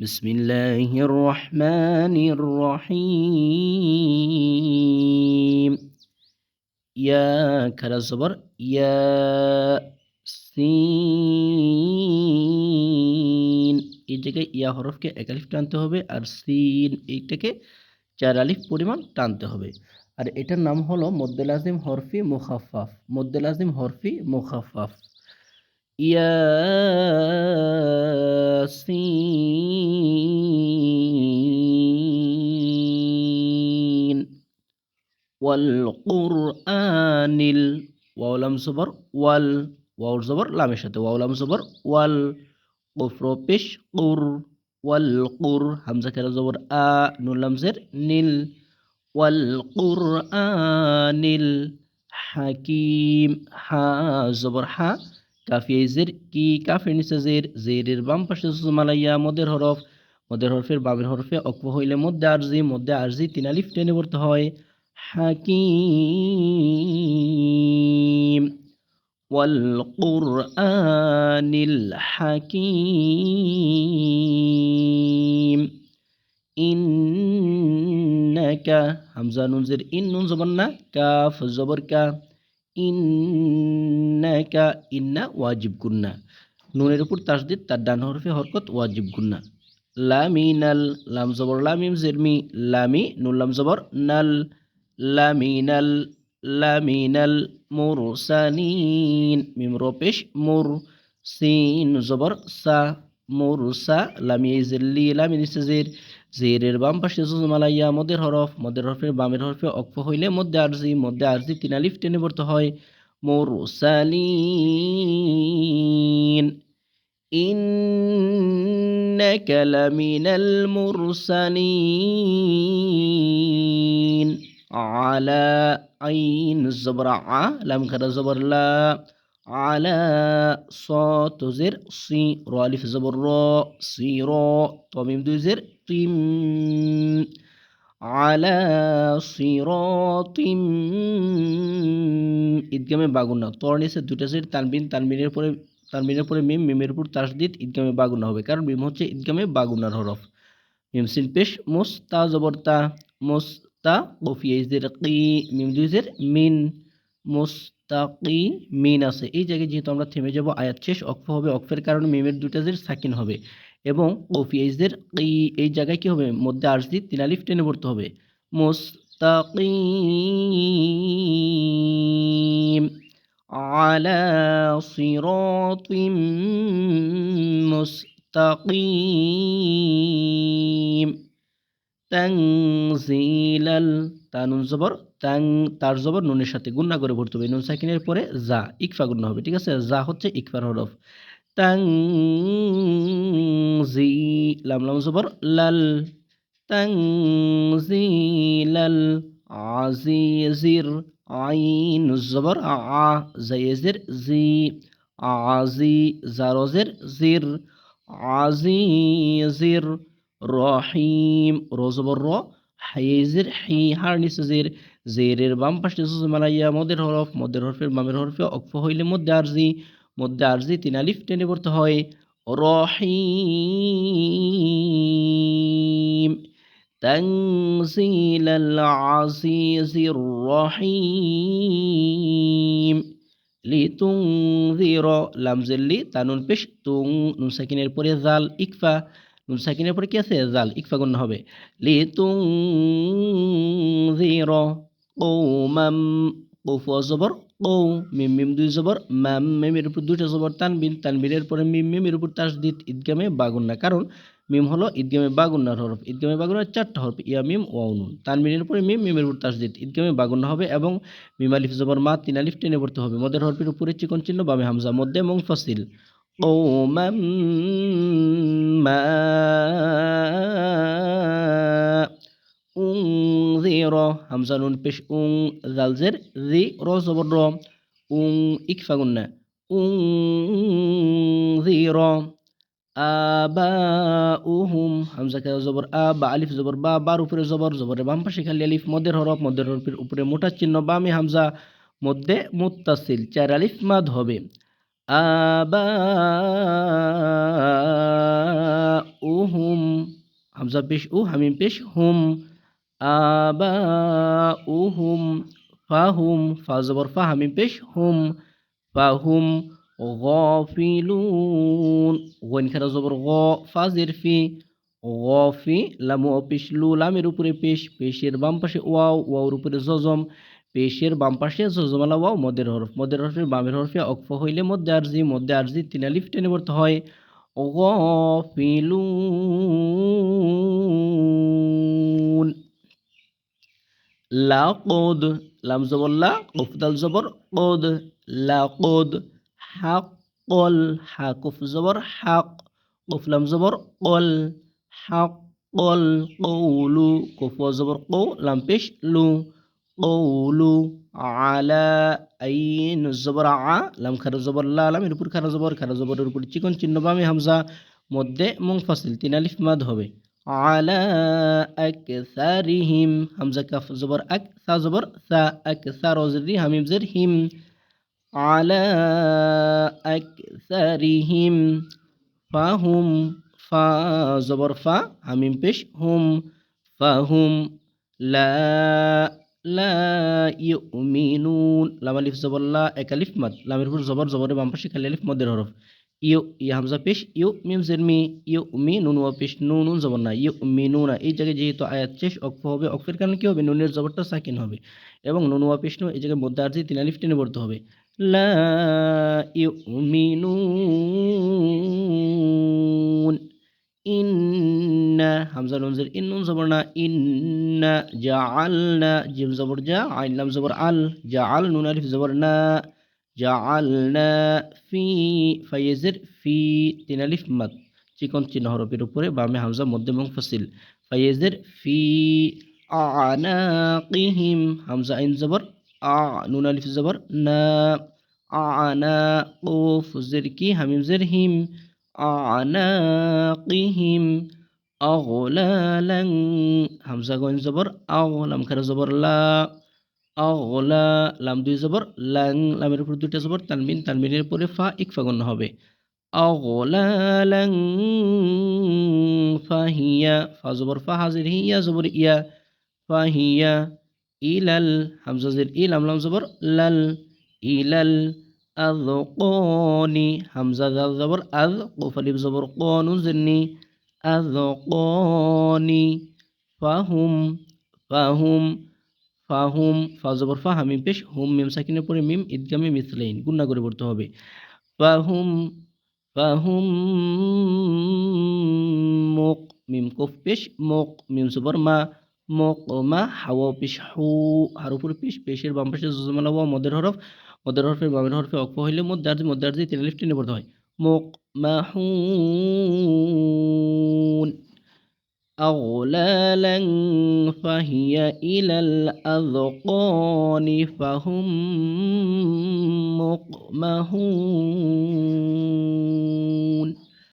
بسم الله الرحمن الرحيم يا খারা জবর ইয়া সিন এই জায়গায় ইয়া হরফকে এক আলিফ টানতে হবে আর সিন এইটাকে চার আলিফ পরিমাণ টানতে হবে আর এটার নাম হলো মদ্দে লাজিম হরফি মুখাফাফ মদ্দে লাজিম হরফি মুখাফাফ ইয়াসিন ওয়াল কুরআনিল ওয়াউলাম জবর ওয়াল ওয়াউর জবর লামের সাথে ওয়াউলাম জবর ওয়াল কুফর পেশ কুর ওয়াল কুর হামজা খেলা জবর আ নুন লামজের নীল ওয়াল কুরআনিল হাকিম হা জবর হা কাফিয়ে জের কি কাফের নিচে জের জেরের বাম পাশে মালাইয়া মদের হরফ মদের হরফের বামের হরফে অক্ষ হইলে মধ্যে আরজি মধ্যে আরজি তিন আলিফ টেনে পড়তে হয় হাকিম والقرآن الحكيم إنك همزة نون زر إن نون زبرنا كاف زبر كا ইন্নাকা ইন্না ওয়াজিব গুন্না নুনের উপর তাসদিদ, তার ডান হরফে হরকত, ওয়াজিব গুন্না লামিনাল লাম জবর, লামিম জেরমি, লামি, নুন, লাম জবর, নাল। লামিনাল লামিনাল মুরসালিন মিম রপেশ, মুর সিন জবর, সা মুরসা লামিয়ে জেল্লি লামিন জের। জেরের বাম পাশে মালাইয়া মদের হরফ মদের হরফের বামের হরফে অক্ষ হইলে মধ্যে আরজি মধ্যে আরজি তিন আলিফ টেনে পড়তে হয় মুরসালিন إنك لمن المرسلين على عين الزبر ع لم كذا زبر لا على صوت زر صي رو ألف زبر را صي را طميم دو زر আলা সিরতিম ঈদগামে বাগুনা তরনিসে দুটা সিট তানবিন, তানবিনের পরে তানবিনের পরে মিম, মিমের উপর তাসদিদ, ঈদগামে বাগুনা হবে। কারণ মিম হচ্ছে ঈদগামে বাগুনার হরফ। মিম সিন পেশ মোস্তা জবরতা, মোস্তা কফিয়েজের কি, মিম দুইজের মিন, মোস্তাকি মিন আছে। এই জায়গায় যেহেতু আমরা থেমে যাব, আয়াত শেষ, অক্ফ হবে, অক্ফের কারণে মিমের দুটা জের সাকিন হবে। এবং কফিয়াইজদের এই এই জায়গায় কি হবে মধ্যে আরজি তিন আলিফ টেনে পড়তে হবে মুস্তাকিম على صراط মুস্তাকিম তানজিলাল তানুন জবর তাং তার জবর নুনের সাথে গুন্না করে পড়তে হবে নুন সাকিনের পরে যা ইকফা গুন্না হবে ঠিক আছে যা হচ্ছে ইকফার হরফ তাংজি লাম লাম জবর লাল তাংজিলাল আজিজির আইন জবর আ জায়েজের জি আজি জারজের জির আজিজির রহিম রজবর র হাইজের হি হার নিচে জের জেরের বাম পাশে মালাইয়া মদের হরফ মদের হরফের বামের হরফে অক্ফ হইলে মধ্যে আরজি মধ্যে আরজি তিন আলিফ টেনে পড়তে হয় রহিম تنزيل العزيز الرحيم লিতুংজির লামজেল্লি তানুন পেশ তুং নুন সাকিনের পরে জাল ইকফা নুন সাকিনের পরে কি আছে জাল ইকফা গণ্য হবে লিতুংজির কৌমাম কৌফ জবর কৌ মিম মিম দুই জবর ম্যাম মিমের উপর দুইটা জবর তানবিন তানবিনের পরে মিম মিমের উপর তাসদিদ ঈদগামে বাগুন্না কারণ মিম হলো ঈদগামে বাগুন্নার হরফ ঈদগামে বাগুন্নার চারটা হরফ ইয়া মিম ওয়াউনুন তানবিনের পরে মিম মিমের উপর তাসদিদ ঈদগামে বাগুন্না হবে এবং মিম আলিফ জবর মা তিন আলিফ টেনে পড়তে হবে মদের হরফের উপরে চিকন চিহ্ন বামে হামজা মধ্যে মুংফাসিল قوما ما উংজির হামজা নুন পেশ উং জালজের জি র জবর র উং ইকফা উংজির আবা হামজা কে জবর আ বা আলিফ জবর বা বার উপরে জবর জবরের বাম পাশে খালি আলিফ মদের হরফ মদের হরফের উপরে মোটা চিহ্ন বামে হামজা মধ্যে মুত্তাসিল চার আলিফ মাদ হবে আবাউহুম হামজা পেশ উ হামিম পেশ হুম আবাউহুম ফাহুম ফা জবর ফা হামিম পেশ হুম ফাহুম গফিলুন গইন খারা জবর গ ফাজের ফি গফি লামু পেশ লু লামের উপরে পেশ, পেশের বাম পাশে ওয়াও, ওয়াওর উপরে জজম, পেশের বাম পাশে জজমালা ওয়াও, মদের হরফ, মদের হরফের বামের হরফে অক্ফ হইলে মধ্যে আরজি মধ্যে আরজি তিন আলিফ টেনে পড়তে হয়। গফিলুন লাকদ, লাম জবর লা কফ দাল জবর কদ, লাকদ, হাক্কল, হাকুফ জবর হাক, কফ লাম জবর কল, হাক্কল, কৌলু, কফ জবর কৌ, লাম পেশ লু, কৌলু আলা আইন জবর আ, লাম খারা জবর লা লামের উপর খারা জবর, খারা জবরের উপর চিকন চিহ্ন বামে হামজা, মধ্যে মুংফাসিল তিন আলিফ মাদ হবে। আলা আকসারিহিম হামজা কাফ জবর আক সা জবর সা আকসার ওজরি হামিম জের হিম আলা আকসারিহিম ফাহুম ফা জবর ফা হামিম পেশ হুম ফাহুম লা লা ইউমিনুন লাম আলিফ জবর লা এক আলিফ মাদ লামের উপর জবর বাম পাশে খালি আলিফ মদের হরফ ইউ ই হামজা পেশ ইউ মিম জের মি ইউ মি নুন ওয়া পেশ নুন নুন জবর না ইউ মি নুনা এই জায়গায় যেহেতু আয়াত শেষ অক্ফ হবে অক্ফের কারণে কি হবে নুনের জবরটা সাকিন হবে এবং নুন ওয়া পেশ নু এই জায়গায় মধ্যে আরজি তিন আলিফ টেনে পড়তে হবে লা ইউ মি নুন ইন্না হামজা নুন জের ইন নুন জবর না ইন্না জাআলনা জিম জবর জা আইন লাম জবর আল জাআল নুন আলিফ জবর না জাআলনা ফি ফাইজের ফি তিন আলিফ চিকন চিহ্ন হরফের উপরে বামে হামজা, মধ্যে মুংফাসিল ফাইজের ফি আনাকিহিম, হামজা আইন জবর, আ, নুন আলিফ জবর, না আনা কুফ জের কি হামিম জের হিম আনাকিহিম আগলালান হামজা গইন জবর আগ লাম খারা জবর লা আগলা লাম দুই জবর, লাং, লামের উপর দুইটা জবর, তানমিন, তানমিনের পরে ফা ইকফা গণ্য হবে আগলালান ফাহিয়া ফা জবর, ফা, হাজির, হিয়া, জবর, ইয়া ফাহিয়া ইলাল ই, লাম লাম, জবর, লাল, ইলাল, আযকানি হামজা দাল জবর আয কফ আলিফ জবর, কানু জেরনি আযকানি ফাহুম ফাহুম ফাহুম ফা জবর ফা হামিম পেশ, হুম, মিম সাকিনের পরে মিম, ঈদগামে মিসলাইন গুন্না করে পড়তে হবে। ফাহুম ফাহুম, মুক, মিম কফ পেশ, মুক, মিম জবর মা, মুক মা, হাওয়া পেশ, হু হারুপুর পেশ, পেশের বাম পাশে জজমালা ওয়া, মদের হরফ, মদের হরফের বামের হরফে অক্ষ হইলে মধ্যে আর্জি মধ্যে আর্জি তিন লিফট টেনে পড়তে হয়। মুক মাহুন أغلالا فهي إلى الأذقان فهم مقمحون